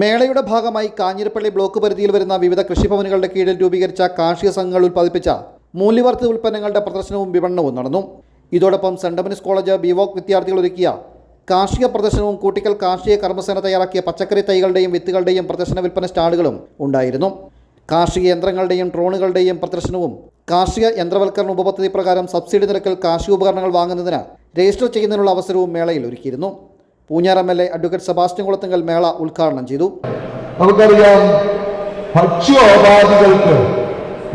മേളയുടെ ഭാഗമായി കാഞ്ഞിരപ്പള്ളി ബ്ലോക്ക് പരിധിയിൽ വരുന്ന വിവിധ കൃഷിഭവനുകളുടെ കീഴിൽ രൂപീകരിച്ച കാർഷിക സംഘങ്ങൾ ഉൽപ്പാദിപ്പിച്ച മൂല്യവർദ്ധിത ഉൽപ്പന്നങ്ങളുടെ പ്രദർശനവും വിപണനവും നടന്നു. ഇതോടൊപ്പം സെന്റ് ഡൊമിനിസ് കോളേജ് ബിവോക് വിദ്യാർത്ഥികൾ ഒരുക്കിയ കാർഷിക പ്രദർശനവും കൂട്ടിക്കൽ കാർഷിക കർമ്മസേന തയ്യാറാക്കിയ പച്ചക്കറി തൈകളുടെയും വിത്തുകളുടെയും പ്രദർശന വിൽപ്പന സ്റ്റാളുകളും ഉണ്ടായിരുന്നു. കാർഷിക യന്ത്രങ്ങളുടെയും ഡ്രോണുകളുടെയും പ്രദർശനവും കാർഷിക യന്ത്രവൽക്കരണ ഉപപദ്ധതി പ്രകാരം സബ്സിഡി നിരക്കിൽ കാർഷിക ഉപകരണങ്ങൾ വാങ്ങുന്നതിന് രജിസ്റ്റർ ചെയ്യുന്നതിനുള്ള അവസരവും മേളയിൽ ഒരുക്കിയിരുന്നു. Poonjar M L A advocate Sebastian Kulathunkal മേള ഉദ്ഘാടനം ചെയ്തു. നമുക്കറിയാം ഭക്ഷ്യോപാധികൾക്ക്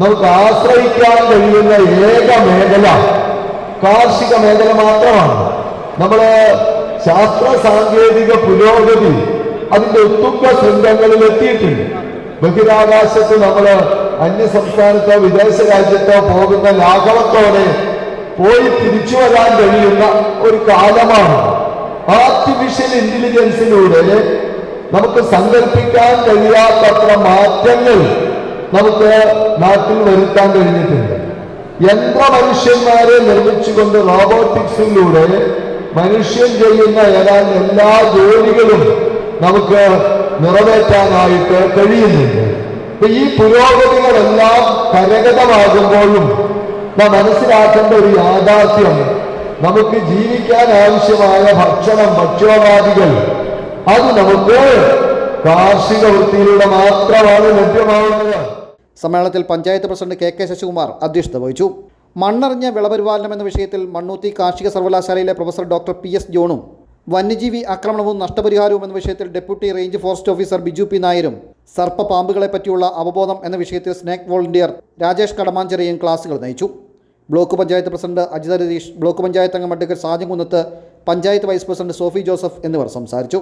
നമുക്ക് ആശ്രയിക്കാൻ കഴിയുന്ന ഏക മേഖല കാർഷിക മേഖല മാത്രമാണ്. നമ്മൾ ശാസ്ത്ര സാങ്കേതിക പുരോഗതി അതിന്റെ ഒത്തുക്ക ശൃംഖങ്ങളിൽ എത്തിയിട്ടുണ്ട്. ബഹിരാകാശത്ത് നമ്മൾ അന്യ സംസ്ഥാനത്തോ വിദേശ രാജ്യത്തോ പോകുന്ന ലാഘവത്തോടെ പോയി തിരിച്ചു വരാൻ കഴിയുന്ന ഒരു കാലമാണ്. ആർട്ടിഫിഷ്യൽ ഇന്റലിജൻസിലൂടെ നമുക്ക് സങ്കല്പിക്കാൻ കഴിയാത്തത്ര മാറ്റങ്ങൾ നമുക്ക് നാട്ടിൽ വരുത്താൻ കഴിഞ്ഞിട്ടുണ്ട്. യന്ത്ര മനുഷ്യന്മാരെ നിർമ്മിച്ചുകൊണ്ട് റോബോട്ടിക്സിലൂടെ മനുഷ്യൻ ചെയ്യുന്ന ഏതാണ്ട് എല്ലാ ജോലികളും നമുക്ക് നിറവേറ്റാനായിട്ട് കഴിയുന്നുണ്ട്. അപ്പൊ ഈ പുരോഗതികളെല്ലാം കരഗതമാകുമ്പോഴും നാം മനസ്സിലാക്കേണ്ട ഒരു യാഥാർത്ഥ്യം നമുക്ക് ജീവിക്കാൻ ആവശ്യമായ ഭക്ഷണം ഭക്ഷ്യോപാധികൾ അത് നമുക്ക് കാർഷിക വൃത്തിയിലൂടെ മാത്രമാണ് ലഭ്യമാവുന്നത്. സമ്മേളനത്തിൽ panchayat president K K Sasikumar അധ്യക്ഷത വഹിച്ചു. മണ്ണറിഞ്ഞ വിളപരിപാലനം എന്ന വിഷയത്തിൽ മണ്ണൂത്തി കാർഷിക സർവകലാശാലയിലെ പ്രൊഫസർ ഡോക്ടർ പി എസ് ജോണും വന്യജീവി ആക്രമണവും നഷ്ടപരിഹാരവും എന്ന വിഷയത്തിൽ deputy range forest officer Biju P നായരും സർപ്പ പാമ്പുകളെ പറ്റിയുള്ള അവബോധം എന്ന വിഷയത്തിൽ സ്നേക് വോളണ്ടിയർ രാജേഷ് കടമാഞ്ചെറിയും ക്ലാസുകൾ നയിച്ചു. Block panchayat president Ajitha Ratheesh block panchayat അംഗം advocate Sajan Kunnath panchayat vice president Sophy Joseph എന്നിവർ സംസാരിച്ചു.